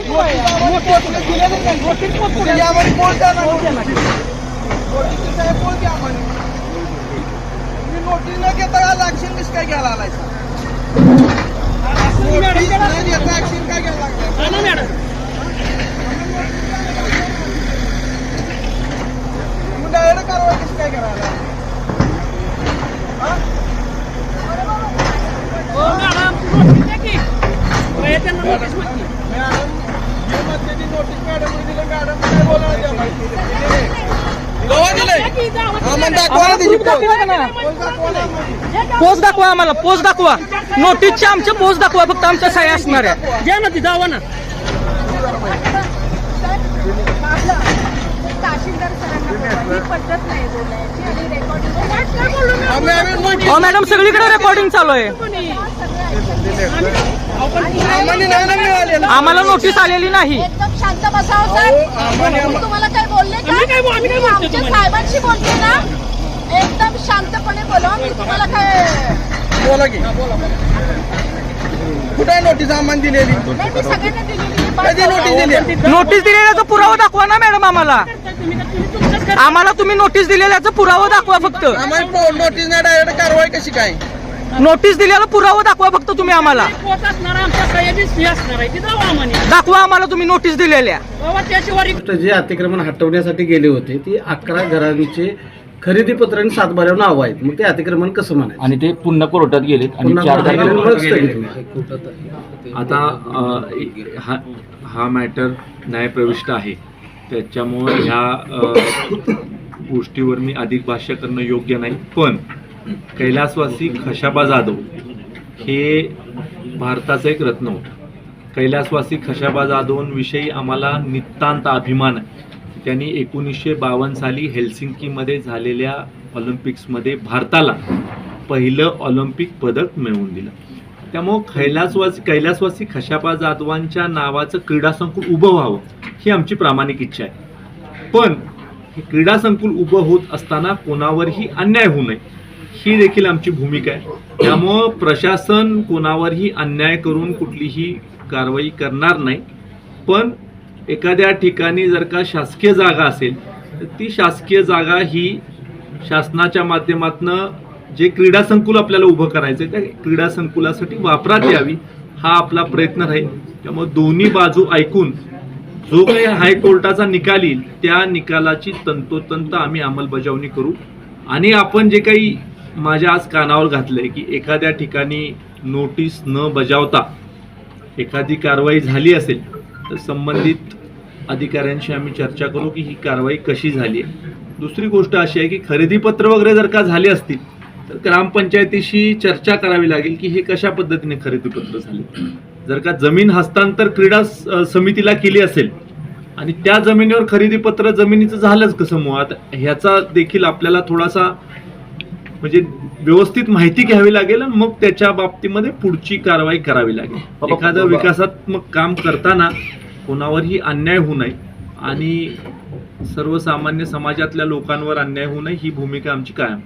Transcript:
ना नोटीस न घेता ऍक्शन कसं काय घ्यायला आलाय नोटीस न घेता ऍक्शन काय घ्यायला लागलाय तुम्ही डायरेक्ट कारवाई कशी काय करायला आलाय? हा? मॅडम हे मध्येची नोटीस मॅडम दिलं मॅडम काय बोलायला द्या माहिती गवा दिलंय हा मग दाखवा ना त्याची पोल. पोल दाखवा ना आम्हाला. पोच दाखवा आम्हाला पोच दाखवा. नोटीसचे आमचे पोच दाखवा फक्त आमच्या सह्या असणाऱ्या द्या ना ती जावा ना. मॅडम सगळीकडे रेकॉर्डिंग चालू आहे. आम्हाला नोटीस आलेली नाही. शांत बसावं साहेब. तुम्हाला काय बोलले का? आमच्या साहेबांशी बोलते ना? एकदम शांतपणे बोला. मी तुम्हाला काय बोला की. कुठे नोटीस आम्हाला दिलेली? मी सगळ्यांना नोटीस दिली नोटीस दिलेल्याचा पुरावा दाखवा ना मॅडम आम्हाला. आम्हाला तुम्ही नोटीस दिलेल्याचा पुरावा दाखवा फक्त. आम्हाला नोटीस नाही डायरेक्ट कारवाई कशी काय? नोटीस दिलेला पुरावा दाखवा फक्त तुम्ही आम्हाला. दाखवा आम्हाला तुम्ही नोटीस दिलेल्या. गोष्ट जे अतिक्रमण हटवण्यासाठी गेले होते ती अकरा घरांचे खरेदी पत्र आणि सातबाऱ्यावर नाव आहेत. मग ते अतिक्रमण कसं म्हणायचं? आणि ते पुन्हा कोर्टात गेलेत आणि पुन्हा चार कोर्टात तारखेला गेलेत, मग स्थगित होईल. आता अ, हा हा मॅटर न्यायप्रविष्ट आहे. त्याच्यामुळं ह्या अ, गोष्टीवर मी अधिक भाष्य करणं योग्य नाही. पण कैलासवासी खशाबा जाधव हे भारताचं एक रत्न होतं. कैलासवासी खशाबा जाधवांविषयी आम्हाला नितांत अभिमान आहे. त्यांनी एकोणीसशे बावन्न साली हेल्सिंकीमध्ये झालेल्या ऑलिम्पिक्समध्ये भारताला पहिलं ऑलिम्पिक पदक मिळवून दिलं. त्यामुळं कैलासवासी कैलासवासी खशाबा जाधवांच्या नावाचं क्रीडा संकुल उभं व्हावं ही आमची प्रामाणिक इच्छा आहे. पण हे क्रीडा संकुल उभं होत असताना कोणावरही अन्याय होऊ नये. ही देखील आमची भूमिका आहे. त्यामुळं प्रशासन कोणावरही अन्याय करून कुठलीही कारवाई करणार नाही. पण एखाद्या ठिकाणी जर का शासकीय जागा असेल तर ती शासकीय जागा ही शासनाच्या माध्यमातनं जे क्रीडा संकुल आपल्याला उभं करायचं आहे त्या क्रीडा संकुलासाठी वापरात यावी हा आपला प्रयत्न राहील. त्यामुळे दोन्ही बाजू ऐकून जो काही हायकोर्टाचा निकाल येईल त्या निकालाची तंतोतंत आम्ही अंमलबजावणी करू. आणि आपण जे काही माझ्या आज कानावर घातलंय की एखाद्या ठिकाणी नोटीस न बजावता एखादी कारवाई झाली असेल तर संबंधित अधिकाऱ्यांशी आम्ही चर्चा करू की ही कारवाई कशी झाली आहे. दुसरी गोष्ट अशी आहे की खरेदीपत्र वगैरे जर का झाले असतील तर ग्रामपंचायतीशी चर्चा करावी लागेल की हे कशा पद्धतीने खरेदीपत्र झाले. जर का जमीन हस्तांतर क्रीडा स- समितीला केली असेल आणि त्या जमिनीवर खरेदीपत्र जमिनीचं झालंच कसं मुळात ह्याचा देखील आपल्याला थोडासा म्हणजे व्यवस्थित माहिती घ्यावी लागेल आणि मग त्याच्या बाबतीमध्ये पुढची कारवाई करावी लागेल. एखादं विकासात्मक काम करताना कोणावरही अन्याय होऊ नये आणि सर्वसामान्य समाजातल्या लोकांवर अन्याय होऊ नये ही भूमिका आमची कायम